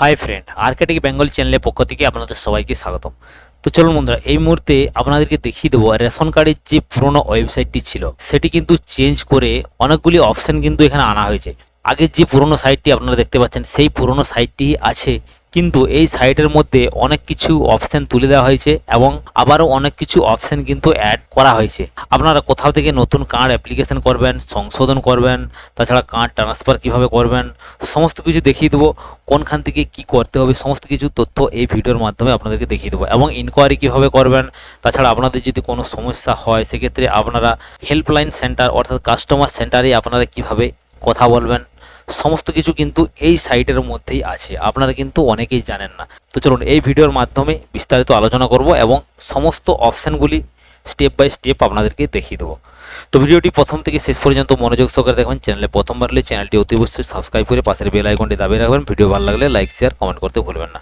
Hi friend Arctic Bengal চ্যানেলের পক্ষ থেকে আপনাদের সবাইকে স্বাগতম। তো চলুন বন্ধুরা, এই মুহূর্তে আপনাদেরকে দেখিয়ে দেবো রেশন কার্ডের যে পুরনো ওয়েবসাইটটি ছিল, সেটি কিন্তু চেঞ্জ করে অনেকগুলি অপশান কিন্তু এখানে আনা হয়েছে। আগের যে পুরনো সাইটটি আপনারা দেখতে পাচ্ছেন, সেই পুরনো সাইটটি আছে কিন্তু এই সাইটের মধ্যে অনেক কিছু অপশন তুলে দেওয়া হয়েছে এবং আবারও অনেক কিছু অপশন কিন্তু অ্যাড করা হয়েছে। আপনারা কোথাও থেকে নতুন কার্ড অ্যাপ্লিকেশন করবেন, সংশোধন করবেন, তাছাড়া কার্ড ট্রান্সফার কীভাবে করবেন, সমস্ত কিছু দেখিয়ে দেবো, কোনখান থেকে কি করতে হবে, সমস্ত কিছু তথ্য এই ভিডিওর মাধ্যমে আপনাদেরকে দেখিয়ে দেবো। এবং ইনকোয়ারি কীভাবে করবেন, তাছাড়া আপনাদের যদি কোনো সমস্যা হয়, সেক্ষেত্রে আপনারা হেল্পলাইন সেন্টার অর্থাৎ কাস্টমার সেন্টারে আপনারা কীভাবে কথা বলবেন সমস্ত কিছু কিন্তু এই সাইটের মধ্যেই আছে। আপনারা কিন্তু অনেকেই জানেন না। তো চলুন এই ভিডিওর মাধ্যমে বিস্তারিত আলোচনা করব এবং সমস্ত অপশানগুলি স্টেপ বাই স্টেপ আপনাদেরকে দেখিয়ে দেবো। তো ভিডিওটি প্রথম থেকে শেষ পর্যন্ত মনোযোগ সহকারে দেখবেন চ্যানেলে প্রথমবার হলে চ্যানেলটি অতি অবশ্যই সাবস্ক্রাইব করে পাশের বেল আইকনটি দাবিয়ে রাখবেন। ভিডিও ভালো লাগলে লাইক, শেয়ার, কমেন্ট করতে ভুলবেন না।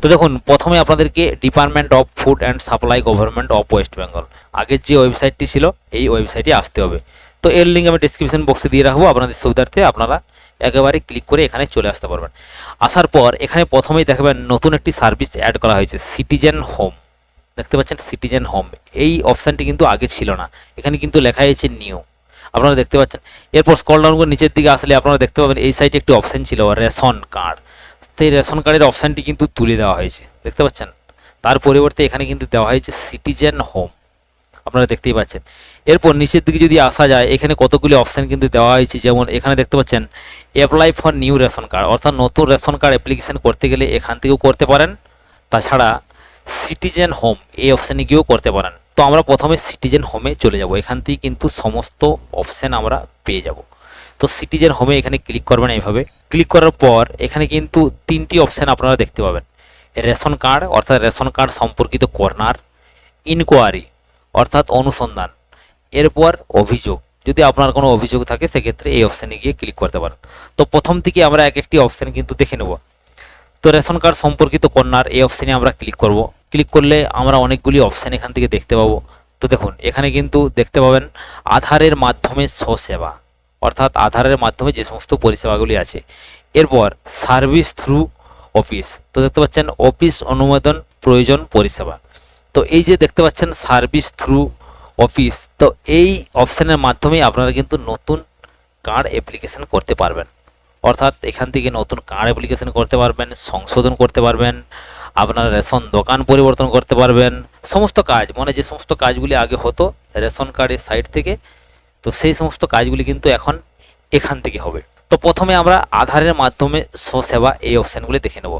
তো দেখুন, প্রথমে আপনাদেরকে department of food and supply government of West Bengal. আগের যে ওয়েবসাইটটি ছিল, এই ওয়েবসাইটে আসতে হবে। তো এর লিঙ্ক আমি ডিসক্রিপশন বক্সে দিয়ে রাখব। আপনাদের সুবিধার্থে আপনারা একেবারে ক্লিক করে এখানে চলে আসতে পারবেন। আসার পর এখানে প্রথমেই দেখবেন নতুন একটি সার্ভিস অ্যাড করা হয়েছে সিটিজেন হোম দেখতে পাচ্ছেন সিটিজেন হোম এই অপশানটি কিন্তু আগে ছিল না। এখানে কিন্তু লেখা হয়েছে নিউ আপনারা দেখতে পাচ্ছেন। এরপর স্কল ডাউন করে নিচের দিকে আসলে আপনারা দেখতে পাবেন এই সাইটে একটি অপশান ছিল, রেশন কার্ড এই রেশন কার্ডের অপশানটি কিন্তু তুলে দেওয়া হয়েছে। দেখতে পাচ্ছেন? তার পরিবর্তে এখানে কিন্তু দেওয়া হয়েছে সিটিজেন হোম আপনারা দেখতেই পাচ্ছেন। এরপর নিচের দিকে যদি আসা যায়, এখানে কতগুলি অপশান কিন্তু দেওয়া হয়েছে। যেমন এখানে দেখতে পাচ্ছেন apply for new ration card অর্থাৎ নতুন রেশন কার্ড অ্যাপ্লিকেশন করতে গেলে এখান থেকেও করতে পারেন। তাছাড়া সিটিজেন হোম এই অপশানে গিয়েও করতে পারেন। তো আমরা প্রথমে সিটিজেন হোমে চলে যাব। এখান থেকে কিন্তু সমস্ত অপশান আমরা পেয়ে যাব। তো সিটিজেন হোমে এখানে ক্লিক করবেন এইভাবে। ক্লিক করার পর এখানে কিন্তু তিনটি অপশান আপনারা দেখতে পাবেন। রেশন কার্ড অর্থাৎ রেশন কার্ড সম্পর্কিত কর্নার ইনকোয়ারি অর্থাৎ অনুসন্ধান। এরপর অভিযোগ। যদি আপনার কোনো অভিযোগ থাকে, সেক্ষেত্রে এই অপশানে গিয়ে ক্লিক করতে পারেন। তো প্রথম থেকে আমরা এক একটি অপশান কিন্তু দেখে নেব। তো রেশন কার্ড সম্পর্কিত কর্নার এই অপশানে আমরা ক্লিক করব। ক্লিক করলে আমরা অনেকগুলি অপশান এখান থেকে দেখতে পাবো। তো দেখুন, এখানে কিন্তু দেখতে পাবেন আধারের মাধ্যমে সেবা অর্থাৎ আধারের মাধ্যমে যে সমস্ত পরিষেবাগুলি আছে। এরপর সার্ভিস থ্রু অফিস তো দেখতে পাচ্ছেন অফিস অনুমোদন প্রয়োজন পরিষেবা। তো এই যে দেখতে পাচ্ছেন সার্ভিস থ্রু অফিস তো এই অপশানের মাধ্যমে আপনারা কিন্তু নতুন কার্ড অ্যাপ্লিকেশন করতে পারবেন। অর্থাৎ এখান থেকে নতুন কার্ড অ্যাপ্লিকেশন করতে পারবেন, সংশোধন করতে পারবেন, আপনার রেশন দোকান পরিবর্তন করতে পারবেন, সমস্ত কাজ মানে যে সমস্ত কাজগুলি আগে হতো রেশন কার্ডের সাইট থেকে, তো সেই সমস্ত কাজগুলি কিন্তু এখন এখান থেকে হবে। তো প্রথমে আমরা আধারের মাধ্যমে স্বসেবা এই অপশানগুলি দেখে নেব।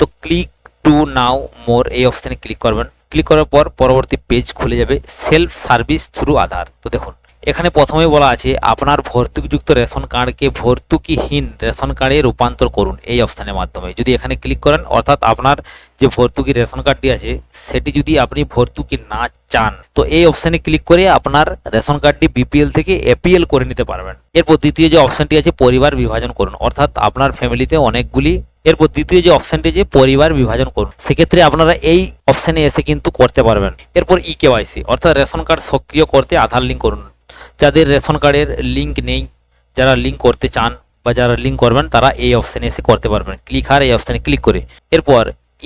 তো ক্লিক টু নাও মোর এই অপশানে ক্লিক করবেন। ক্লিক করার পর পরবর্তী পেজ খুলে যাবে সেলফ সার্ভিস থ্রু আধার তো দেখুন, এখানে প্রথমে বলা আছে, আপনার ভর্তুকিযুক্ত রেশন কার্ডকে ভর্তুকিহীন রেশন কার্ডে রূপান্তর করুন এই অপশানের মাধ্যমে। যদি এখানে ক্লিক করেন, অর্থাৎ আপনার যে ভর্তুকি রেশন কার্ডটি আছে, সেটি যদি আপনি ভর্তুকি না চান, তো এই অপশানে ক্লিক করে আপনার রেশন কার্ডটি বিপিএল থেকে এপিএল করে নিতে পারবেন। এরপর দ্বিতীয় যে অপশানটি আছে, পরিবার বিভাজন করুন। অর্থাৎ আপনার ফ্যামিলিতে অনেকগুলি এরপর দ্বিতীয় যে অপশানটি যে পরিবার বিভাজন করুন, সেক্ষেত্রে আপনারা এই অপশানে এসে কিন্তু করতে পারবেন। এরপর ই কেওয়াইসি অর্থাৎ রেশন কার্ড সক্রিয় করতে আধার লিঙ্ক করুন। যাদের রেশন কার্ডের লিঙ্ক নেই, যারা লিঙ্ক করতে চান বা যারা লিঙ্ক করবেন, তারা এই অপশানে এসে করতে পারবেন। ক্লিক আর এই অপশানে ক্লিক করে। এরপর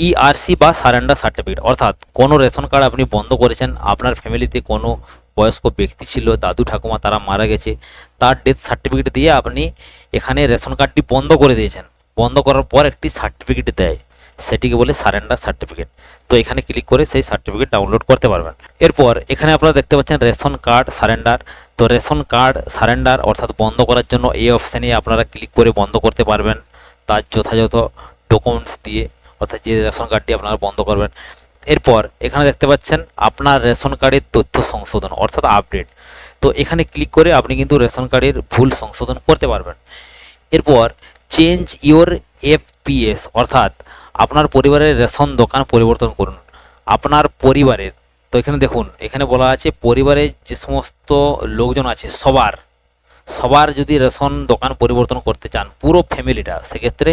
ইআরসি বা সারেন্ডার সার্টিফিকেট অর্থাৎ কোনো রেশন কার্ড আপনি বন্ধ করেছেন, আপনার ফ্যামিলিতে কোনো বয়স্ক ব্যক্তি ছিল, দাদু, ঠাকুমা, তারা মারা গেছে, তার ডেথ সার্টিফিকেট দিয়ে আপনি এখানে রেশন কার্ডটি বন্ধ করে দিয়েছেন। বন্ধ করার পর একটি সার্টিফিকেট দেয়। সেটিকে বলে সারেন্ডার সার্টিফিকেট তো এখানে ক্লিক করে সেই সার্টিফিকেট ডাউনলোড করতে পারবেন। এরপর এখানে আপনারা দেখতে পাচ্ছেন রেশন কার্ড সারেন্ডার তো রেশন কার্ড সারেন্ডার অর্থাৎ বন্ধ করার জন্য এই অপশানে আপনারা ক্লিক করে বন্ধ করতে পারবেন। তার যথাযথ ডকুমেন্টস দিয়ে অর্থাৎ যে রেশন কার্ডটি আপনারা বন্ধ করবেন। এরপর এখানে দেখতে পাচ্ছেন আপনার রেশন কার্ডের তথ্য সংশোধন অর্থাৎ আপডেট তো এখানে ক্লিক করে আপনি কিন্তু রেশন কার্ডের ভুল সংশোধন করতে পারবেন। এরপর চেঞ্জ ইওর এফপিএস অর্থাৎ আপনার পরিবারের রেশন দোকান পরিবর্তন করুন। আপনার পরিবারের, তো এখানে দেখুন, এখানে বলা আছে পরিবারের যে সমস্ত লোকজন আছে, সবার সবার যদি রেশন দোকান পরিবর্তন করতে চান, পুরো ফ্যামিলিটা, সেক্ষেত্রে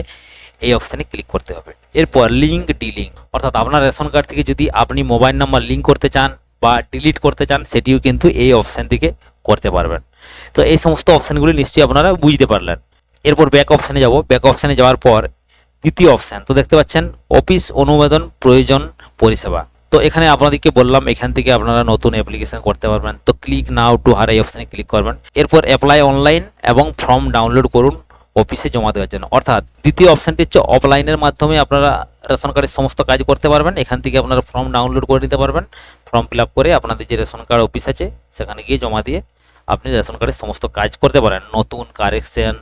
এই অপশানে ক্লিক করতে হবে। এরপর লিঙ্ক ডিলিং অর্থাৎ আপনার রেশন কার্ড থেকে যদি আপনি মোবাইল নাম্বার লিঙ্ক করতে চান বা ডিলিট করতে চান, সেটিও কিন্তু এই অপশান থেকে করতে পারবেন। তো এই সমস্ত অপশানগুলি নিশ্চয়ই আপনারা বুঝতে পারলেন। এরপর ব্যাক অপশানে যাব। ব্যাক অপশানে যাওয়ার পর দ্বিতীয় অপশান তো দেখতে পাচ্ছেন অফিস অনুমোদন প্রয়োজন পরিষেবা। তো এখানে আপনাদেরকে বললাম, এখান থেকে আপনারা নতুন অ্যাপ্লিকেশন করতে পারবেন। তো ক্লিক নাও টু হার এই অপশানে ক্লিক করবেন। এরপর অ্যাপ্লাই অনলাইন এবং ফর্ম ডাউনলোড করুন অফিসে জমা দেওয়ার জন্য। অর্থাৎ দ্বিতীয় অপশানটি হচ্ছে অফলাইনের মাধ্যমে আপনারা রেশন কার্ডের সমস্ত কাজ করতে পারবেন। এখান থেকে আপনারা ফর্ম ডাউনলোড করে নিতে পারবেন। ফর্ম ফিল করে আপনাদের যে রেশন কার্ড অফিস আছে, সেখানে গিয়ে জমা দিয়ে আপনি রেশন কার্ডের সমস্ত কাজ করতে পারেন। নতুন কারেকশন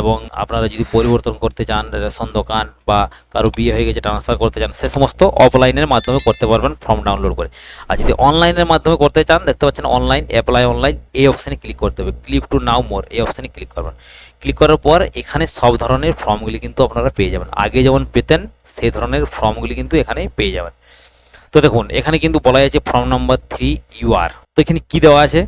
এবং আপনারা যদি পরিবর্তন করতে চান রেশন দোকান বা কারও বিয়ে হয়ে গেছে ট্রান্সফার করতে চান, সে সমস্ত অফলাইনের মাধ্যমে করতে পারবেন ফর্ম ডাউনলোড করে। আর যদি অনলাইনের মাধ্যমে করতে চান, দেখতে পাচ্ছেন অনলাইন অ্যাপ্লাই অনলাইন এই অপশানে ক্লিক করতে হবে। ক্লিক টু নাও মোর এই অপশানে ক্লিক করবেন। ক্লিক করার পর এখানে সব ধরনের ফর্মগুলি কিন্তু আপনারা পেয়ে যাবেন। আগে যেমন পেতেন, সেই ধরনের ফর্মগুলি কিন্তু এখানে পেয়ে যাবেন। তো দেখুন, এখানে কিন্তু বলা আছে ফর্ম নাম্বার থ্রি ইউআর তো এখানে কি দেওয়া আছে?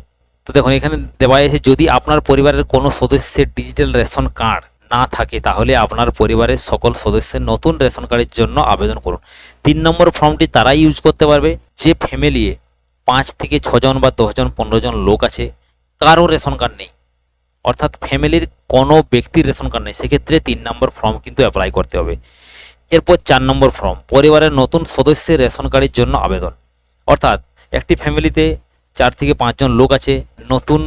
তো দেখুন, এখানে দেওয়া আছে যদি আপনার পরিবারের কোনো সদস্যের ডিজিটাল রেশন কার্ড না থাকে, তাহলে আপনার পরিবারের সকল সদস্যের নতুন রেশন কার্ডের জন্য আবেদন করুন। তিন নম্বর ফর্মটি তারাই ইউজ করতে পারবে। যে ফ্যামিলি পাঁচ থেকে ছজন বা দশজন পনেরো জন লোক আছে, কারও রেশন কার্ড নেই। অর্থাৎ ফ্যামিলির কোনো ব্যক্তির রেশন কার্ড নেই। সেক্ষেত্রে তিন নম্বর ফর্ম কিন্তু অ্যাপ্লাই করতে হবে। এরপর চার নম্বর ফর্ম পরিবারের নতুন সদস্যের রেশন কার্ডের জন্য আবেদন। অর্থাৎ একটি ফ্যামিলিতে চার থেকে পাঁচজন লোক আছে নতুন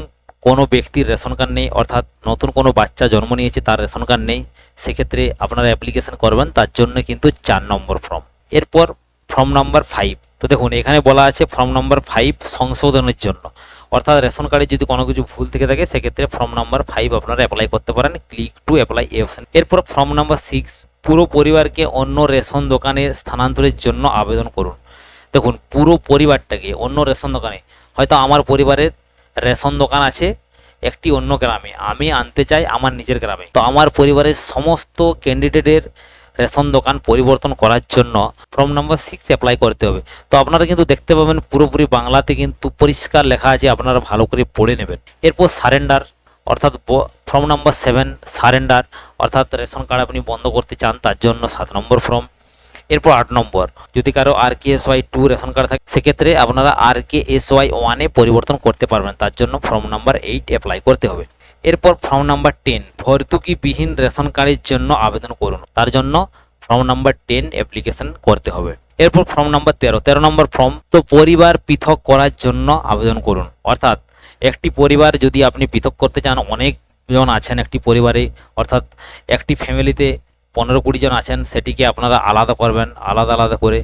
কোনো ব্যক্তির রেশন কার্ড নেই, অর্থাৎ নতুন কোনো বাচ্চা জন্ম নিয়েছে তার রেশন কার্ড নেই, সেক্ষেত্রে আপনারা অ্যাপ্লিকেশন করবেন, তার জন্য কিন্তু চার নম্বর ফর্ম এরপর ফর্ম নাম্বার ফাইভ তো দেখুন, এখানে বলা আছে ফর্ম নাম্বার ফাইভ সংশোধনের জন্য। অর্থাৎ রেশন কার্ডে যদি কোনো কিছু ভুল থেকে থাকে, সেক্ষেত্রে ফর্ম নাম্বার ফাইভ আপনারা অ্যাপ্লাই করতে পারেন ক্লিক টু অ্যাপ্লাই অপশন এরপর ফর্ম নাম্বার সিক্স পুরো পরিবারকে অন্য রেশন দোকানে স্থানান্তরের জন্য আবেদন করুন। দেখুন, পুরো পরিবারটাকে অন্য রেশন দোকানে, হয়তো আমার পরিবারের রেশন দোকান আছে, একটি অন্য গ্রামে। আমি আনতে চাই আমার নিজের গ্রামে। তো আমার পরিবারের সমস্ত ক্যান্ডিডেটের রেশন দোকান পরিবর্তন করার জন্য ফর্ম নাম্বার সিক্স অ্যাপ্লাই করতে হবে। তো আপনারা কিন্তু দেখতে পাবেন পুরোপুরি বাংলাতে কিন্তু পরিষ্কার লেখা আছে, আপনারা ভালো করে পড়ে নেবেন। এরপর সারেন্ডার অর্থাৎ ফর্ম নাম্বার সেভেন সারেন্ডার অর্থাৎ রেশন কার্ড আপনি বন্ধ করতে চান, তার জন্য সাত নম্বর ফর্ম এরপর আট নম্বর। যদি কারও R K S Y two ration card থাকে, সেক্ষেত্রে আপনারা আর কে এস ওয়াই ওয়ানে পরিবর্তন করতে পারবেন। তার জন্য ফর্ম নাম্বার এইট অ্যাপ্লাই করতে হবে। এরপর ফর্ম নাম্বার টেন ভর্তুকিবিহীন রেশন কার্ডের জন্য আবেদন করুন। তার জন্য ফর্ম নাম্বার টেন অ্যাপ্লিকেশন করতে হবে। এরপর ফর্ম নাম্বার তেরো তেরো নম্বর ফর্ম তো পরিবার পৃথক করার জন্য আবেদন করুন। অর্থাৎ একটি পরিবার যদি আপনি পৃথক করতে চান, অনেকজন আছেন একটি পরিবারে, অর্থাৎ একটি ফ্যামিলিতে পনেরো কুড়ি জন আছেন, সেটিকে আপনারা আলাদা করবেন, আলাদা আলাদা করে।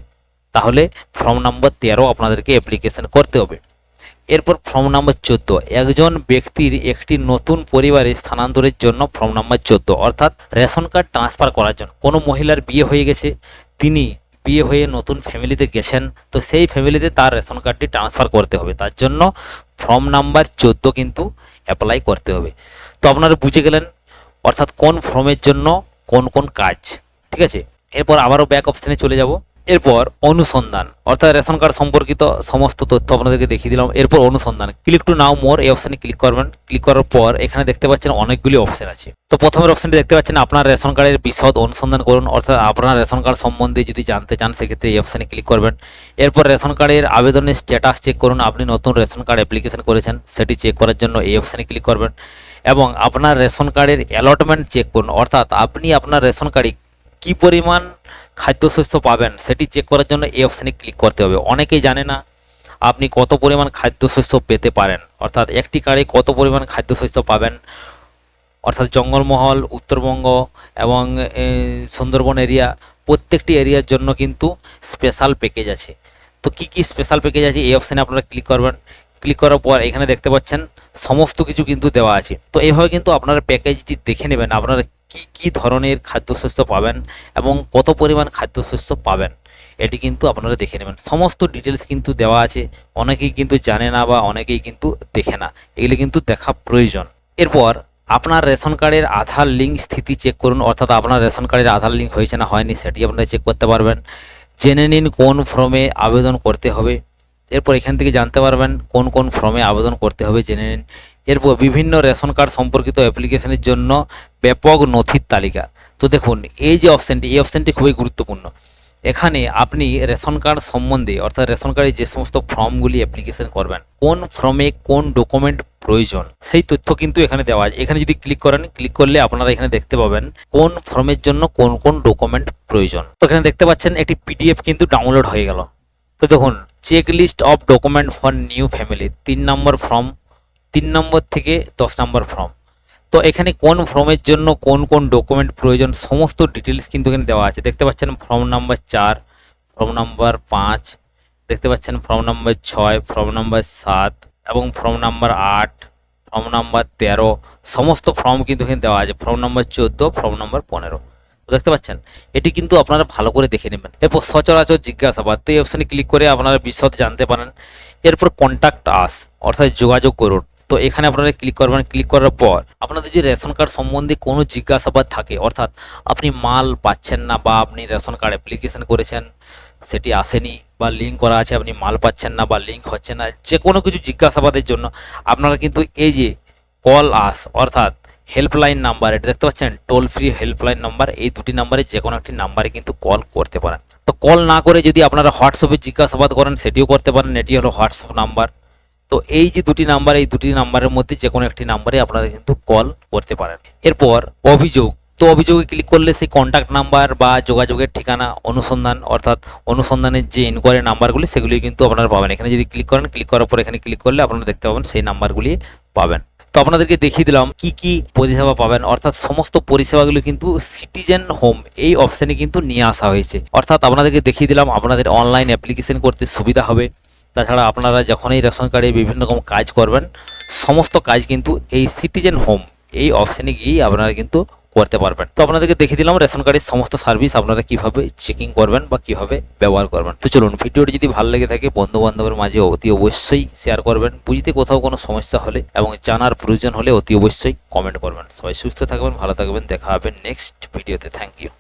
তাহলে ফর্ম নাম্বার তেরো আপনাদেরকে অ্যাপ্লিকেশন করতে হবে। এরপর ফর্ম নাম্বার চোদ্দ, একজন ব্যক্তির একটি নতুন পরিবারে স্থানান্তরের জন্য ফর্ম নাম্বার চোদ্দ, অর্থাৎ রেশন কার্ড ট্রান্সফার করার জন্য। কোনো মহিলার বিয়ে হয়ে গেছে, তিনি বিয়ে হয়ে নতুন ফ্যামিলিতে গেছেন, তো সেই ফ্যামিলিতে তার রেশন কার্ডটি ট্রান্সফার করতে হবে। তার জন্য ফর্ম নাম্বার চোদ্দ কিন্তু অ্যাপ্লাই করতে হবে। তো আপনারা বুঝে গেলেন, অর্থাৎ কোন ফর্মের জন্য কোন কোন কাজ, ঠিক আছে? এরপর আবারও ব্যাক অপশানে চলে যাব। এরপর অনুসন্ধান, অর্থাৎ রেশন কার্ড সম্পর্কিত সমস্ত তথ্য আপনাদেরকে দেখিয়ে দিলাম। এরপর অনুসন্ধান ক্লিক টু নাও মোর এই অপশানে ক্লিক করবেন। ক্লিক করার পর এখানে দেখতে পাচ্ছেন অনেকগুলি অপশন আছে। তো প্রথমের অপশনটি দেখতে পাচ্ছেন, আপনার রেশন কার্ডের বিশদ অনুসন্ধান করুন, অর্থাৎ আপনার রেশন কার্ড সম্বন্ধে যদি জানতে চান, সেক্ষেত্রে এই অপশানে ক্লিক করবেন। এরপর রেশন কার্ডের আবেদনের স্ট্যাটাস চেক করুন। আপনি নতুন রেশন কার্ড অ্যাপ্লিকেশন করেছেন, সেটি চেক করার জন্য এই অপশানে ক্লিক করবেন। এবং আপনার রেশন কার্ডের অ্যালটমেন্ট চেক করুন। অর্থাৎ আপনি আপনার রেশন কার্ডে কী পরিমাণ খাদ্যশস্য পাবেন সেটি চেক করার জন্য এই অপশানে ক্লিক করতে হবে। অনেকেই জানে না আপনি কত পরিমাণ খাদ্যশস্য পেতে পারেন। অর্থাৎ একটি কার্ডে কত পরিমাণ খাদ্যশস্য পাবেন। অর্থাৎ জঙ্গলমহল, উত্তরবঙ্গ এবং সুন্দরবন এরিয়া প্রত্যেকটি এরিয়ার জন্য কিন্তু স্পেশাল প্যাকেজ আছে। তো কি কি স্পেশাল প্যাকেজ আছে এই অপশানে আপনারা ক্লিক করবেন। ক্লিক করার পর এখানে দেখতে পাচ্ছেন সমস্ত কিছু কিন্তু দেওয়া আছে। তো এইভাবে কিন্তু আপনারা প্যাকেজটি দেখে নেবেন, আপনারা কি কি ধরনের খাদ্যশস্য পাবেন এবং কত পরিমাণ খাদ্যশস্য পাবেন, এটি কিন্তু আপনারা দেখে নেবেন। সমস্ত ডিটেলস কিন্তু দেওয়া আছে, অনেকেই কিন্তু জানে না বা অনেকেই কিন্তু দেখে না, এগুলি কিন্তু দেখা প্রয়োজন। এরপর আপনার রেশন কার্ডের আধার লিঙ্ক স্থিতি চেক করুন, অর্থাৎ আপনার রেশন কার্ডের আধার লিঙ্ক হয়েছে না, হয়নি, সেটি আপনারা চেক করতে পারবেন। জেনে নিন কোন ফর্মে আবেদন করতে হবে। এরপর এখান থেকে জানতে পারবেন কোন কোন ফর্মে আবেদন করতে হবে জেনে নিন। এরপর বিভিন্ন রেশন কার্ড সম্পর্কিত অ্যাপ্লিকেশনের জন্য ব্যাপক নথির তালিকা। তো দেখুন, এই যে অপশানটি এই অপশানটি খুবই গুরুত্বপূর্ণ। এখানে আপনি রেশন কার্ড সম্বন্ধে, অর্থাৎ রেশন কার্ডে যে সমস্ত ফর্মগুলি অ্যাপ্লিকেশন করবেন, কোন ফর্মে কোন ডকুমেন্ট প্রয়োজন, সেই তথ্য কিন্তু এখানে দেওয়া আছে। এখানে যদি ক্লিক করেন ক্লিক করলে আপনারা এখানে দেখতে পাবেন কোন ফর্মের জন্য কোন কোন ডকুমেন্ট প্রয়োজন। তো এখানে দেখতে পাচ্ছেন, একটি পিডিএফ কিন্তু ডাউনলোড হয়ে গেল। তো দেখুন check list of document for new family তিন নম্বর ফর্ম তিন নম্বর থেকে দশ নম্বর ফর্ম তো এখানে কোন ফর্মের জন্য কোন কোন ডকুমেন্ট প্রয়োজন, সমস্ত ডিটেলস কিন্তু এখানে দেওয়া আছে। দেখতে পাচ্ছেন ফর্ম নাম্বার চার ফর্ম নাম্বার পাঁচ, দেখতে পাচ্ছেন ফর্ম নাম্বার ছয় ফর্ম নাম্বার সাত এবং ফর্ম নাম্বার আট ফর্ম নাম্বার তেরো, সমস্ত ফর্ম কিন্তু এখানে দেওয়া আছে। ফর্ম নাম্বার চোদ্দ ফর্ম নাম্বার পনেরো। দেখতে পাচ্ছেন? এটি কিন্তু আপনারা ভালো করে দেখে নেবেন। এরপর সচরাচর জিজ্ঞাসাবাদ। তো এই অপশানে ক্লিক করে আপনারা বিশদ জানতে পারেন। এরপর কন্ট্যাক্ট আস অর্থাৎ যোগাযোগ করুন। তো এখানে আপনারা ক্লিক করবেন। ক্লিক করার পর আপনাদের যে রেশন কার্ড সম্বন্ধে কোনো জিজ্ঞাসাবাদ থাকে, অর্থাৎ আপনি মাল পাচ্ছেন না বা আপনি রেশন কার্ড অ্যাপ্লিকেশন করেছেন, সেটি আসেনি বা লিঙ্ক করা আছে, আপনি মাল পাচ্ছেন না বা লিঙ্ক হচ্ছে না যে কোনো কিছু জিজ্ঞাসাবাদের জন্য আপনারা কিন্তু এই যে কল আস অর্থাৎ হেল্পলাইন নাম্বার এটা দেখতে পাচ্ছেন? টোল ফ্রি হেল্পলাইন নাম্বার এই দুটি নাম্বারে যে কোনো একটি নাম্বারে কিন্তু কল করতে পারেন। তো কল না করে যদি আপনারা হোয়াটসঅ্যাপে জিজ্ঞাসাবাদ করেন, সেটিও করতে পারেন, এটি হলো হোয়াটসঅ্যাপ নাম্বার তো এই যে দুটি নাম্বার এই দুটি নাম্বারের মধ্যে যে কোনো একটি নাম্বারে আপনারা কিন্তু কল করতে পারেন। এরপর অভিযোগ। তো অভিযোগে ক্লিক করলে সেই কন্ট্যাক্ট নাম্বার বা যোগাযোগের ঠিকানা, অনুসন্ধান, অর্থাৎ অনুসন্ধানের যে ইনকোয়ারি নাম্বারগুলি সেগুলি কিন্তু আপনারা পাবেন। এখানে যদি ক্লিক করেন ক্লিক করার পর এখানে ক্লিক করলে আপনারা দেখতে পাবেন সেই নাম্বারগুলি পাবেন। তো আপনাদেরকে দেখিয়ে দিলাম কি কি পরিষেবা পাবেন। অর্থাৎ সমস্ত পরিষেবাগুলো কিন্তু সিটিজেন হোম এই অপশানে কিন্তু নিয়ে আসা হয়েছে। অর্থাৎ আপনাদেরকে দেখিয়ে দিলাম আপনাদের অনলাইন অ্যাপ্লিকেশন করতে সুবিধা হবে। তাছাড়া আপনারা যখন এই রেশন কার্ডে বিভিন্ন রকম কাজ করবেন, সমস্ত কাজ কিন্তু এই সিটিজেন হোম এই অপশানে গিয়েই আপনারা কিন্তু করতে পারবেন। তো আপনাদেরকে দেখিয়ে দিলাম রেশন কার্ডের সমস্ত সার্ভিস, আপনারা কীভাবে চেকিং করবেন বা কীভাবে ব্যবহার করবেন। তো চলুন, ভিডিওটি যদি ভালো লেগে থাকে বন্ধু বান্ধবের মাঝে অতি অবশ্যই শেয়ার করবেন। বুঝতে কোথাও কোনো সমস্যা হলে এবং জানার প্রয়োজন হলে অতি অবশ্যই কমেন্ট করবেন। সবাই সুস্থ থাকবেন, ভালো থাকবেন, দেখা হবে নেক্সট ভিডিওতে থ্যাংক ইউ